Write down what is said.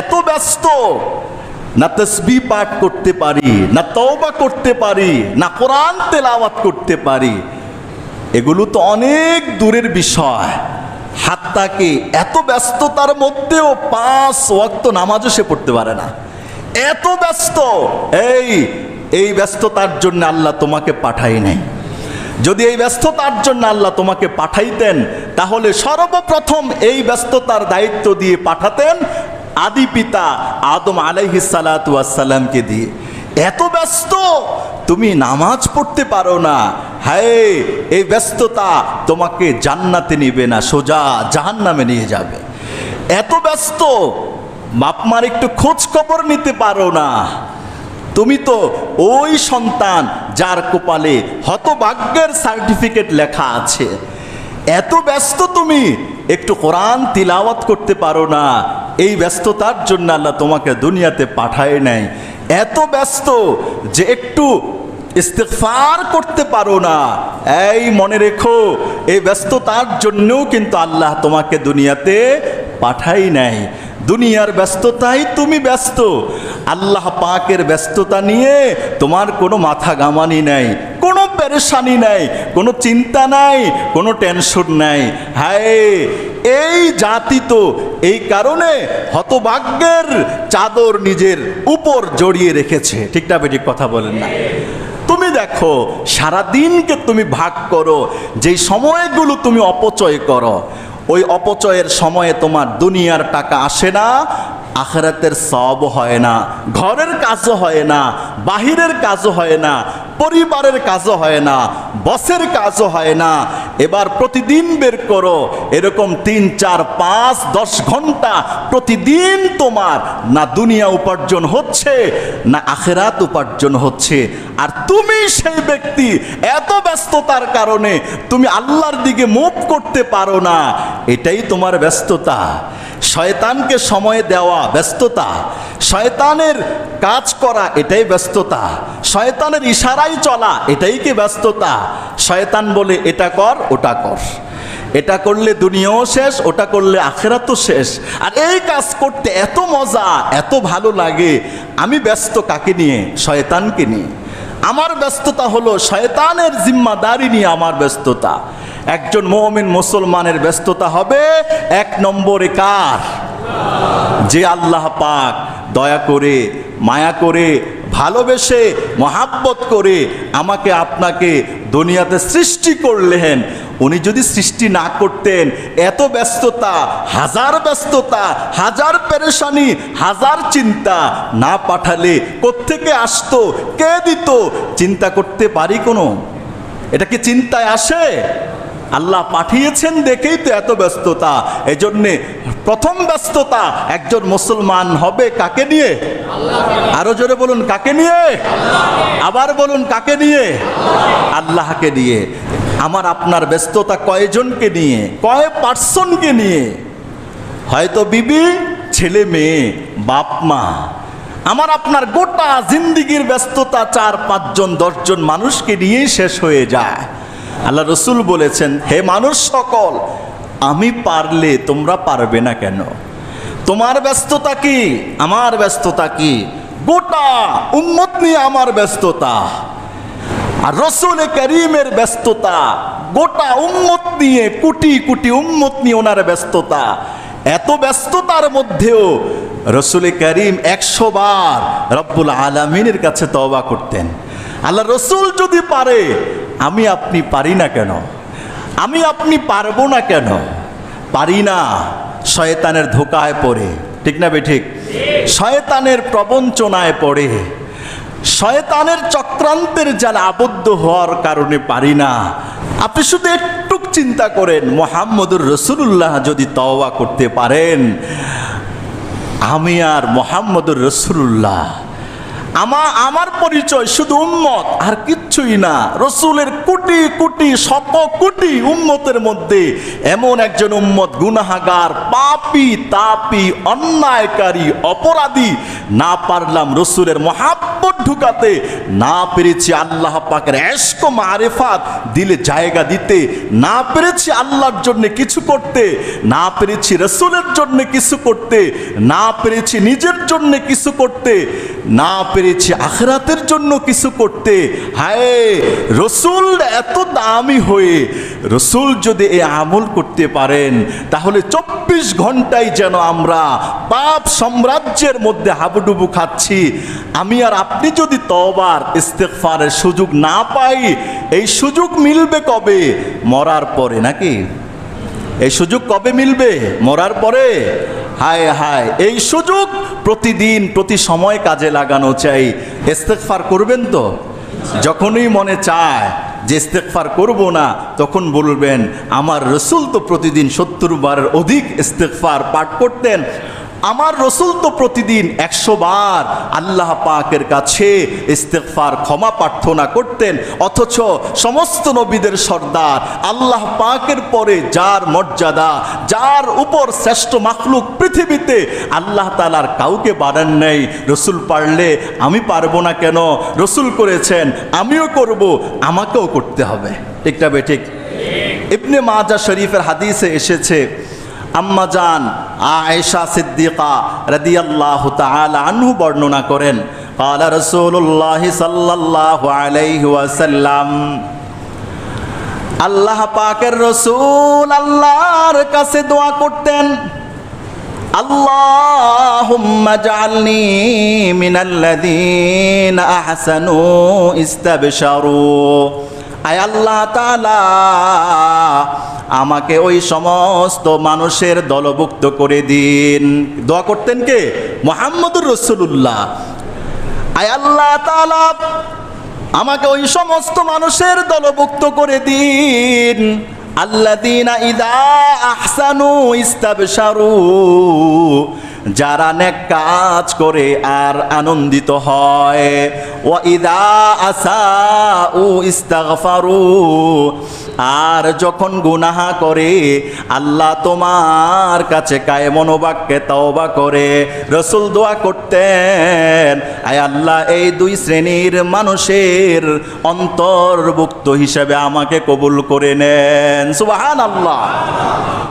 এত ব্যস্ত। না তসবি পাঠ করতে পারি, না তওবা করতে পারি, না কোরআন তেলাওয়াত করতে পারি। এগুলো তো অনেক দূরের বিষয়। হাত্তাকে এত ব্যস্ততার মধ্যেও পাঁচ ওয়াক্ত নামাজও সে পড়তে পারে না। এত ব্যস্ত, এই এই ব্যস্ততার জন্য আল্লাহ তোমাকে পাঠাই নাই। যদি এই ব্যস্ততার জন্য আল্লাহ তোমাকে পাঠাইতেন, তাহলে সর্বপ্রথম এই ব্যস্ততার দায়িত্ব দিয়ে পাঠাতেন আদি পিতা আদম আলাইহিস সালাতু ওয়াসসালামকে দিয়ে, এত ব্যস্ত? তুমি নামাজ পড়তে পারো না। হায়, এই ব্যস্ততা তোমাকে জান্নাতে নিবে না, সোজা জাহান্নামে নিয়ে যাবে। এত ব্যস্ত? বাপমার একটু খোঁজ খবর নিতে পারো না। তুমি তো ওই সন্তান যার কপালে হতভাগ্যের সার্টিফিকেট লেখা আছে। এত ব্যস্ত তুমি, একটু কোরআন তিলাওয়াত করতে পারো না। এই ব্যস্ততার জন্য আল্লাহ তোমাকে দুনিয়াতে পাঠায় নাই। এত ব্যস্ত যে একটু ইস্তেফার করতে পারো না। এই মনে রেখো, এই ব্যস্ততার জন্যও কিন্তু আল্লাহ তোমাকে দুনিয়াতে পাঠাই নাই। দুনিয়ার ব্যস্ততাই তুমি ব্যস্ত। আল্লাহ পাকের ব্যস্ততা নিয়ে তোমার কোনো মাথা গামানি নাই, কোনো পেরেশানি নাই, কোনো চিন্তা নাই, কোনো টেনশন নাই। হায় এই জাতি তো এই কারণে হতভাগ্যের চাদর নিজের উপর জড়িয়ে রেখেছে। ঠিক না বেঠিক কথা বলেন না। তুমি দেখো সারা দিনকে তুমি ভাগ করো, যেই সময়গুলো তুমি অপচয় করো, ওই অপচয়ের সময়ে তোমার দুনিয়ার টাকা আসে না আখরাতের সব হয় না, ঘরের কাজও হয় না, বাহিরের কাজও হয় না, পরিবারের কাজও হয় না, বসের কাজও হয় না। এবার প্রতিদিন বের করো, এরকম তিন, চার, পাঁচ, দশ ঘণ্টা প্রতিদিন তোমার না দুনিয়া উপার্জন হচ্ছে, না আখেরাত উপার্জন হচ্ছে। আর তুমি সেই ব্যক্তি, এত ব্যস্ততার কারণে তুমি আল্লাহর দিকে মুভ করতে পারো না, এটাই তোমার ব্যস্ততা। শয়তানকে সময় দেওয়া ব্যস্ততা। শয়তানের কাজ করা এটাই ব্যস্ততা। শয়তানের ইশারাই চলা এটাই কি ব্যস্ততা? শয়তান বলে, এটা কর, ওটা কর। এটা করলে দুনিয়াও শেষ, ওটা করলে আখেরাতও শেষ। আর এই কাজ করতে এত মজা, এত ভালো লাগে। আমি ব্যস্ত কাকে নিয়ে? শয়তানকে নিয়ে। আমার ব্যস্ততা হলো শয়তানের জিম্মাদারি নিয়ে আমার ব্যস্ততা। একজন মমিন মুসলমানের ব্যস্ততা হবে এক নম্বরে কার? যে আল্লাহ পাক দয়া করে, মায়া করে, ভালোবেসে, মহাব্বত করে আমাকে আপনাকে দুনিয়াতে সৃষ্টি করলেন, উনি যদি সৃষ্টি না করতেন, এত ব্যস্ততা, হাজার ব্যস্ততা, হাজার পেরেশানি, হাজার চিন্তা না পাঠালে কোত্থেকে আসতো, কে দিত, চিন্তা করতে পারি কোনো? এটা কি চিন্তায় আসে? আল্লাহ পাঠিয়েছেন দেখেই তো এত ব্যস্ততা এই জন্যে প্রথম ব্যস্ততা, একজন মুসলমান হবে কাকে নিয়ে? আরও জোরে বলুন, কাকে নিয়ে? আবার বলুন, কাকে নিয়ে? আল্লাহকে নিয়ে। আমার, আপনার ব্যস্ততা কয়জনকে নিয়ে? কয় পার্সনকে নিয়ে? হয়তো বিবি, ছেলে মেয়ে, বাপ মা। আমার, আপনার গোটা জিন্দিগির ব্যস্ততা চার, পাঁচজন, দশজন মানুষকে নিয়েই শেষ হয়ে যায়। আল্লাহ রসুল বলেছেন, হে মানুষ সকল আমি পারলে তোমরা পারবে না কেন? তোমার ব্যস্ততা কি? আমার ব্যস্ততা কি? গোটা উম্মত নিয়ে আমার ব্যস্ততা। আর রসুল করিমের ব্যস্ততা, গোটা উম্মত নিয়ে, কোটি কোটি উম্মত নিয়ে ওনার ব্যস্ততা। এত ব্যস্ততার মধ্যেও রসুল করিম একশো বার রব্বুল আলমিনের কাছে তওবা করতেন। আল্লাহ রসুল যদি পারে, আমি আপনি পারি না কেন? আমি আপনি পারব না কেন? পারি না শয়তানের ধোকায় পড়ে। ঠিক না বে ঠিক? শয়তানের প্রবঞ্চনায় পড়ে। শয়তানের চক্রান্তের জালে আবদ্ধ হওয়ার কারণে পারি না। আপনি শুধু একটু চিন্তা করেন, মোহাম্মদুর রসুল্লাহ যদি তওবা করতে পারেন, আমি আর মোহাম্মদুর রসুল্লাহ আমা, আমার পরিচয় শুধু উম্মত, আর কিচ্ছুই না। রসুলের কোটি কোটি, শত কোটি উম্মতের মধ্যে এমন একজন উম্মত, গুনাহাগার, পাপি, তাপি, অন্যায়কারী, অপরাধী, না পারলাম রসুলের মহাব্বত ঢুকাতে, না পেরেছি আল্লাহ পাকের এস্ক মারেফাত, দিলে জায়গা দিতে, না পেরেছি আল্লাহর জন্য কিছু করতে, না পেরেছি রসুলের জন্য কিছু করতে, না পেরেছি নিজের জন্য কিছু করতে না পেরেছি আখরাতের জন্য কিছু করতে। হায়, রসুল এত দামি হয়ে, রসুল যদি এ আমল করতে পারেন, তাহলে চব্বিশ ঘন্টায় যেন আমরা পাপ সাম্রাজ্যের মধ্যে হাবুডুবু খাচ্ছি। আমি আর আপনি যদি তবার ইস্তেকফারের সুযোগ না পাই, এই সুযোগ মিলবে কবে? মরার পরে নাকি? এই সুযোগ কবে মিলবে? মরার পরে? হায় হায়। এই সুযোগ প্রতিদিন, প্রতি সময় কাজে লাগানো চাই। ইস্তেকফার করবেন তো? যখনই মনে চায় যে ইস্তেকফার করব না, তখন বলবেন, আমার রসুল তো প্রতিদিন সত্তর বারের অধিক ইস্তেকফার পাঠ করতেন। আমার রসুল তো প্রতিদিন একশো বার আল্লাহ পাকের কাছে ইস্তেকফার ক্ষমা প্রার্থনা করতেন। অথচ সমস্ত নবীদের সর্দার আল্লাহ পাকের পরে যার মর্যাদা, যার উপর শ্রেষ্ঠ মাখলুক পৃথিবীতে আল্লাহ তালার কাউকে বাড়ান নেই। রসুল পারলে আমি পারব না কেন? রসুল করেছেন, আমিও করব, আমাকেও করতে হবে। ঠিকটা বে ঠিক? ইবনে মাজা শরীফের হাদিসে এসেছে আম্মা জান আয়েশা সিদ্দিকা রাদিয়াল্লাহু তাআলা আনহু বর্ণনা করেন قال رسول الله صلى الله عليه وسلم আল্লাহ পাকের রসুল আল্লাহর কাছে দোয়া করতেন আল্লাহুম্মা জাআলনি মিনাল্লাযীনা আহসানু ইস্তাবশারু আয় আল্লাহ তাআলা, আমাকে ওই সমস্ত মানুষের দলভুক্ত করে দিন। দোয়া করতেন কে? মোহাম্মদুর রসুল্লাহ আয় আল্লাহ আমাকে ওই সমস্ত মানুষের দলভুক্ত করে দিন। আল্লাদিনা ইদা আহসানু ইস্তাবশারু যারা নেক কাজ করে আর আনন্দিত হয়। ইদা আর যখন গুনাহা করে, আল্লাহ তোমার কাছে কায়ে মনোবাক্যে তওবা করে। রসুল দোয়া করতেন, আয় আল্লাহ, এই দুই শ্রেণির মানুষের অন্তর্ভুক্ত হিসেবে আমাকে কবুল করে নেন। সুবাহান আল্লাহ